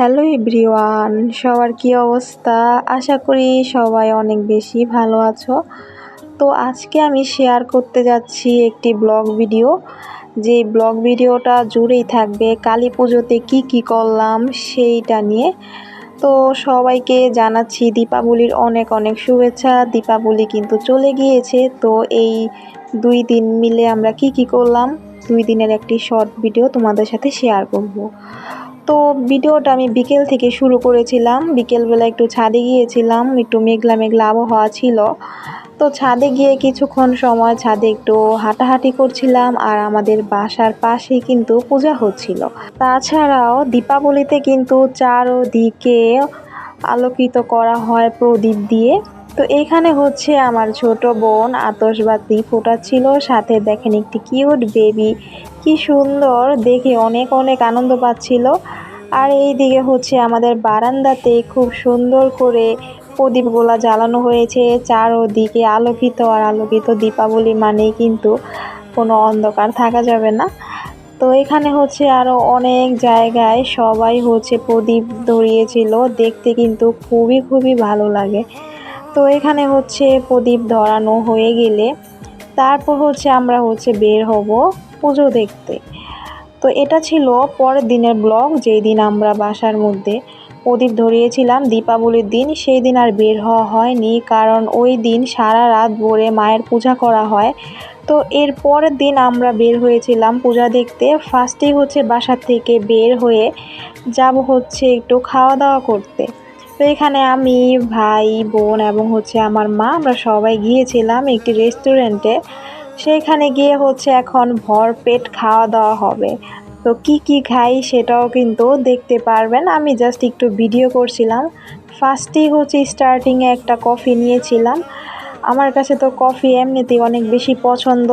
Hello everyone, সবার কি অবস্থা? আশা করি সবাই অনেক বেশি ভালো আছো। তো আজকে আমি শেয়ার করতে যাচ্ছি একটি ব্লগ ভিডিও যে ব্লগ ভিডিওটা জুড়েই থাকবে, কালী পুজোতে কী কী করলাম সেইটা নিয়ে। তো সবাইকে জানাচ্ছি দীপাবলির অনেক অনেক শুভেচ্ছা। দীপাবলি কিন্তু চলে গিয়েছে, তো এই দুই দিন মিলে আমরা কি কি করলাম, দুই দিনের একটি শর্ট ভিডিও তোমাদের সাথে শেয়ার করব। তো ভিডিওটা আমি বিকেল থেকে শুরু করেছিলাম। বিকেলবেলা একটু ছাদে গিয়েছিলাম, একটু মেঘলা মেঘলা আবহাওয়া ছিল। তো ছাদে গিয়ে কিছুক্ষণ সময় ছাদে একটু হাঁটাহাঁটি করছিলাম আর আমাদের বাসার পাশেই কিন্তু পূজা হচ্ছিল। তাছাড়াও দীপাবলিতে কিন্তু চারোদিকে আলোকিত করা হয় প্রদীপ দিয়ে। তো এখানে হচ্ছে আমার ছোট বোন আতসবাতি ফোটাচ্ছিল। সাথে দেখেন একটি কিউট বেবি কি সুন্দর, দেখে অনেক অনেক আনন্দ পাচ্ছিল। আর এই দিকে হচ্ছে আমাদের বারান্দাতে খুব সুন্দর করে প্রদীপগুলা জ্বালানো হয়েছে, চারোদিকে আলোকিত। আর আলোকিত দীপাবলি মানেই কিন্তু কোনো অন্ধকার থাকা যাবে না। তো এখানে হচ্ছে আরও অনেক জায়গায় সবাই হচ্ছে প্রদীপ ধরিয়েছিল, দেখতে কিন্তু খুবই খুবই ভালো লাগে। তো এখানে হচ্ছে প্রদীপ ধরানো হয়ে গেলে তারপর হচ্ছে আমরা হচ্ছে বের হব। পুজো দেখতে। তো এটা ছিল পরের দিনের ব্লগ, যেই দিন আমরা বাসার মধ্যে প্রদীপ ধরিয়েছিলাম, দীপাবলির দিন, সেই দিন আর বের হওয়া হয়নি, কারণ ওই দিন সারা রাত ভরে মায়ের পূজা করা হয়। তো এর পরের দিন আমরা বের হয়েছিলাম পূজা দেখতে, ফার্স্টেই হচ্ছে বাসা থেকে বের হয়ে যাব হচ্ছে একটু খাওয়া দাওয়া করতে। তো এখানে আমি, ভাই, বোন এবং হচ্ছে আমার মা, আমরা সবাই গিয়েছিলাম একটি রেস্টুরেন্টে সেইখানে গিয়ে হচ্ছে এখন ভর পেট খাওয়া দাওয়া হবে। তো কি কি খাই সেটাও কিন্তু দেখতে পারবেন। আমি জাস্ট একটু ভিডিও করছিলাম। ফার্স্টেই হচ্ছে স্টার্টিংয়ে একটা কফি নিয়েছিলাম। আমার কাছে তো কফি এমনিতেই অনেক বেশি পছন্দ।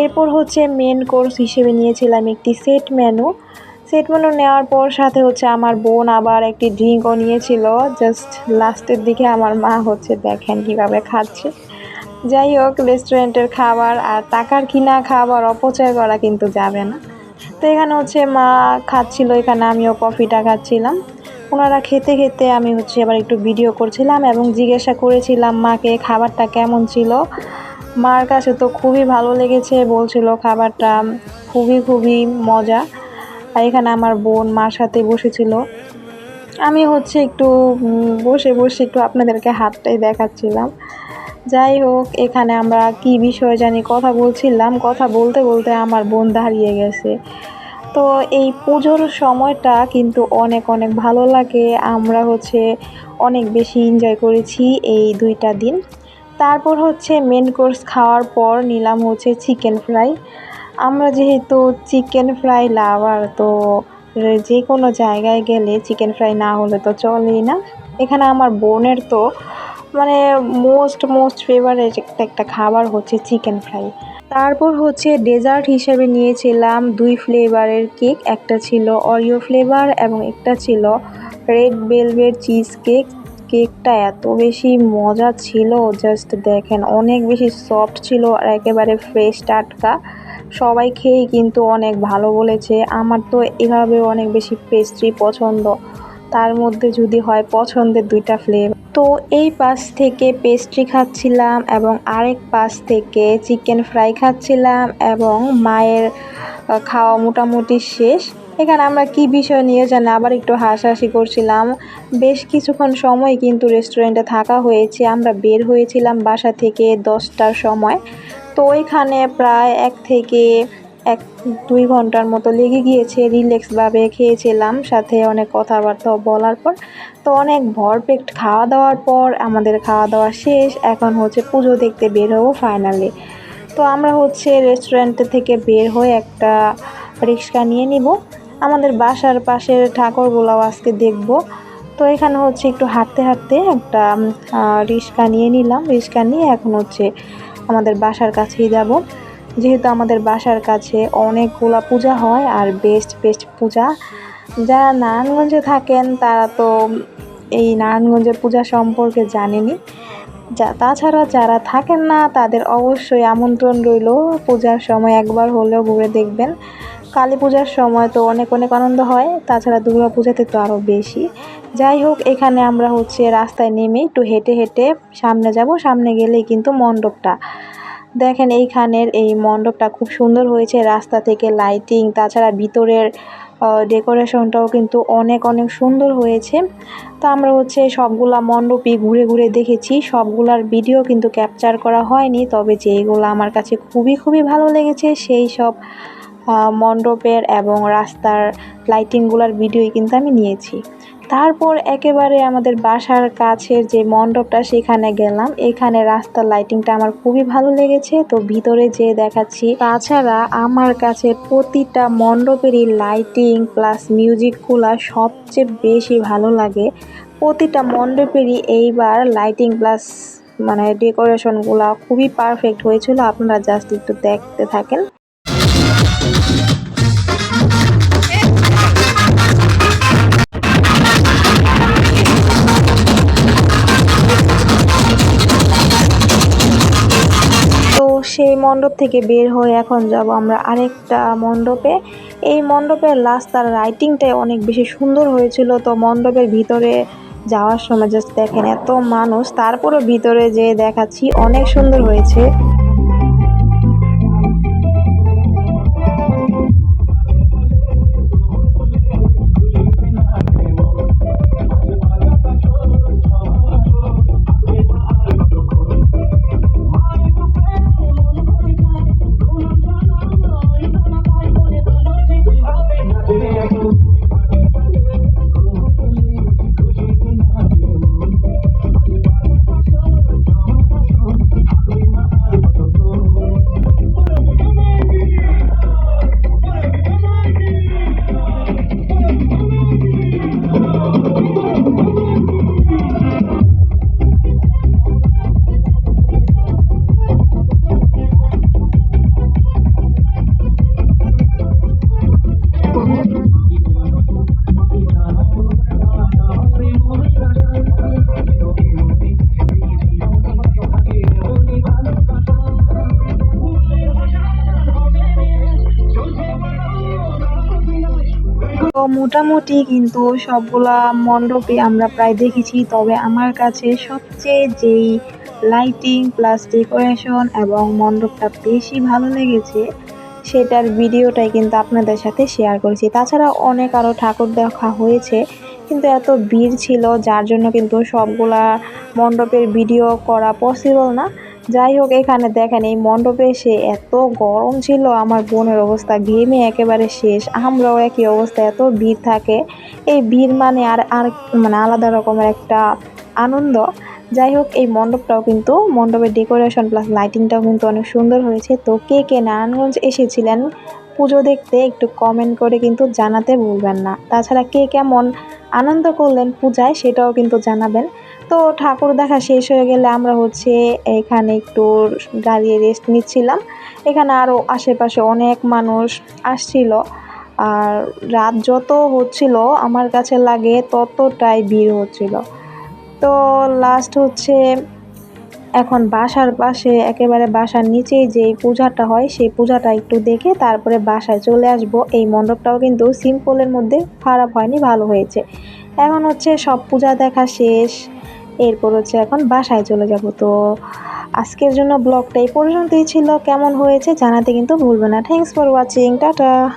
এরপর হচ্ছে মেন কোর্স হিসেবে নিয়েছিলাম একটি সেট মেনু সেট মেনু নেওয়ার পর সাথে হচ্ছে আমার বোন আবার একটি ড্রিঙ্কও নিয়েছিল। জাস্ট লাস্টের দিকে আমার মা হচ্ছে দেখেন কীভাবে খাচ্ছে। যাই হোক রেস্টুরেন্টের খাবার আর টাকার কিনা খাবার, অপচয় করা কিন্তু যাবে না। তো এখানে হচ্ছে মা খাচ্ছিল, এখানে আমিও কফিটা খাচ্ছিলাম। ওনারা খেতে খেতে আমি হচ্ছে এবার একটু ভিডিও করছিলাম এবং জিজ্ঞাসা করেছিলাম মাকে খাবারটা কেমন ছিল। মার কাছে তো খুবই ভালো লেগেছে, বলছিল খাবারটা খুবই খুবই মজা। আর এখানে আমার বোন মার সাথে বসেছিল। আমি হচ্ছে একটু বসে বসে একটু আপনাদেরকে হাতটাই দেখাচ্ছিলাম। যাই হোক, এখানে আমরা কি বিষয় জানি কথা বলছিলাম। কথা বলতে বলতে আমার বোন দাঁড়িয়ে গেছে। তো এই পুজোর সময়টা কিন্তু অনেক অনেক ভালো লাগে। আমরা হচ্ছে অনেক বেশি এনজয় করেছি এই দুইটা দিন। তারপর হচ্ছে মেন কোর্স খাওয়ার পর নিলাম হচ্ছে চিকেন ফ্রাই আমরা যেহেতু চিকেন ফ্রাই লাভার তো যে কোনো জায়গায় গেলে চিকেন ফ্রাই না হলে তো চলেই না। এখানে আমার বোনের তো মানে মোস্ট মোস্ট ফেভারেট একটা খাবার হচ্ছে চিকেন ফ্রাই তারপর হচ্ছে ডেজার্ট হিসেবে নিয়েছিলাম দুই ফ্লেভারের কেক একটা ছিল অরিও ফ্লেভার এবং একটা ছিল রেড বেলভেট চিজ কেক কেকটা এত বেশি মজা ছিল জাস্ট দেখেন, অনেক বেশি সফট ছিল আর একেবারে ফ্রেশ টাটকা। সবাই খেয়েই কিন্তু অনেক ভালো বলেছে। আমার তো এভাবে অনেক বেশি পেস্ট্রি পছন্দ। তার মধ্যে যদি হয় পছন্দের দুইটা ফ্লেভার তো এই পাশ থেকে পেস্ট্রি খাচ্ছিলাম এবং আরেক পাশ থেকে চিকেন ফ্রাই খাচ্ছিলাম এবং মায়ের খাওয়া মোটামুটি শেষ। এখানে আমরা কি বিষয় নিয়ে জানি আবার একটু হাসাহাসি করছিলাম? বেশ কিছুক্ষণ সময় কিন্তু রেস্টুরেন্টে থাকা হয়েছে। আমরা বের হয়েছিলাম বাসা থেকে দশটার সময়। তো ওইখানে প্রায় এক থেকে এক দুই ঘণ্টার মতো লেগে গিয়েছে, রিল্যাক্সভাবে খেয়েছিলাম, সাথে অনেক কথাবার্তাও বলার পর। তো অনেক ভরপেট খাওয়া দাওয়ার পর আমাদের খাওয়া দাওয়া শেষ, এখন হচ্ছে পুজো দেখতে বের হব ফাইনালি তো আমরা হচ্ছে রেস্টুরেন্ট থেকে বের হয়ে একটা রিক্সা নিয়ে নিব। আমাদের বাসার পাশের ঠাকুরগুলাও আজকে দেখব। তো এখানে হচ্ছে একটু হাঁটতে হাঁটতে একটা রিক্সা নিয়ে নিলাম। রিক্সা নিয়ে এখন হচ্ছে আমাদের বাসার কাছেই যাব। যেহেতু আমাদের বাসার কাছে অনেকগুলা পূজা হয় আর বেস্ট বেস্ট পূজা। যারা নারায়ণগঞ্জে থাকেন, তারা তো এই নারায়ণগঞ্জের পূজা সম্পর্কে জানেনি। যা, তাছাড়া যারা থাকেন না, তাদের অবশ্যই আমন্ত্রণ রইল। পূজার সময় একবার হলেও ঘুরে দেখবেন। কালী পূজার সময় তো অনেক অনেক আনন্দ হয়। তাছাড়া দুর্গা পূজাতে তো আরও বেশি। যাই হোক, এখানে আমরা হচ্ছে রাস্তায় নেমে একটু হেঁটে হেঁটে সামনে যাব। সামনে গেলেই কিন্তু মণ্ডপটা। দেখেন এইখানের এই মণ্ডপটা খুব সুন্দর হয়েছে, রাস্তা থেকে লাইটিং তাছাড়া ভিতরের ডেকোরেশনটাও কিন্তু অনেক অনেক সুন্দর হয়েছে। তো আমরা হচ্ছে সবগুলা মণ্ডপই ঘুরে ঘুরে দেখেছি, সবগুলার ভিডিও কিন্তু ক্যাপচার করা হয়নি, তবে যেইগুলো আমার কাছে খুবই খুবই ভালো লেগেছে, সেই সব মণ্ডপের এবং রাস্তার লাইটিংগুলোর ভিডিওই কিন্তু আমি নিয়েছি। তারপর একেবারে আমাদের বাসার কাছের যে মণ্ডপটা, সেখানে গেলাম। এখানে রাস্তার লাইটিংটা আমার খুবই ভালো লেগেছে। তো ভিতরে যে দেখাচ্ছি, তাছাড়া আমার কাছে প্রতিটা মণ্ডপেরই লাইটিং প্লাস মিউজিকগুলা সবচেয়ে বেশি ভালো লাগে। প্রতিটা মণ্ডপেরই এইবার লাইটিং প্লাস মানে ডেকোরেশনগুলা খুবই পারফেক্ট হয়েছিল। আপনারা জাস্ট একটু দেখতে থাকেন। সেই মণ্ডপ থেকে বের হয়ে এখন যাব আমরা আরেকটা মণ্ডপে। এই মণ্ডপের রাস্তার রাইটিংটাই অনেক বেশি সুন্দর হয়েছিল। তো মণ্ডপের ভিতরে যাওয়ার সময় জাস্ট দেখেন এত মানুষ, তারপরও ভিতরে যে দেখাচ্ছি, অনেক সুন্দর হয়েছে। মোটামুটি কিন্তু সবগুলা মণ্ডপে আমরা প্রায় দেখেছি। তবে আমার কাছে সবচেয়ে যেই লাইটিং প্লাস ডেকোরেশন এবং মণ্ডপটা বেশি ভালো লেগেছে, সেটার ভিডিওটাই কিন্তু আপনাদের সাথে শেয়ার করেছি। তাছাড়া অনেক আরও ঠাকুর দেখা হয়েছে, কিন্তু এত ভিড় ছিল, যার জন্য কিন্তু সবগুলা মণ্ডপের ভিডিও করা পসিবল না। যাই হোক, এখানে দেখেন এই মণ্ডপে এসে এত গরম ছিল, আমার বোনের অবস্থা ঘেমে একেবারে শেষ। আমরাও একই অবস্থা, এত ভিড় থাকে। এই ভিড় মানে আর আর মানে আলাদা রকমের একটা আনন্দ। যাই হোক, এই মণ্ডপটাও কিন্তু, মণ্ডপের ডেকোরেশন প্লাস লাইটিংটাও কিন্তু অনেক সুন্দর হয়েছে। তো কে কে নারায়ণগঞ্জ এসেছিলেন পুজো দেখতে একটু কমেন্ট করে কিন্তু জানাতে ভুলবেন না। তাছাড়া কে কেমন আনন্দ করলেন পূজায় সেটাও কিন্তু জানাবেন। তো ঠাকুর দেখা শেষ হয়ে গেলে আমরা হচ্ছে এখানে একটু দাঁড়িয়ে রেস্ট নিচ্ছিলাম। এখানে আরও আশেপাশে অনেক মানুষ আসছিল। আর রাত যত হচ্ছিল আমার কাছে লাগে ততটাই ভিড় হচ্ছিল। তো লাস্ট হচ্ছে এখন বাসার পাশে একেবারে বাসার নিচেই যেই পূজাটা হয়, সেই পূজাটা একটু দেখে তারপরে বাসায় চলে আসব। এই মণ্ডপটাও কিন্তু সিম্পলের মধ্যে খারাপ হয়নি, ভালো হয়েছে। এখন হচ্ছে সব পূজা দেখা শেষ। এরপর হচ্ছে এখন বাসায় চলে যাব। তো আজকের জন্য ব্লগটা এই পর্যন্তই ছিল। কেমন হয়েছে জানাতে কিন্তু ভুলবে না। Thanks for watching tata.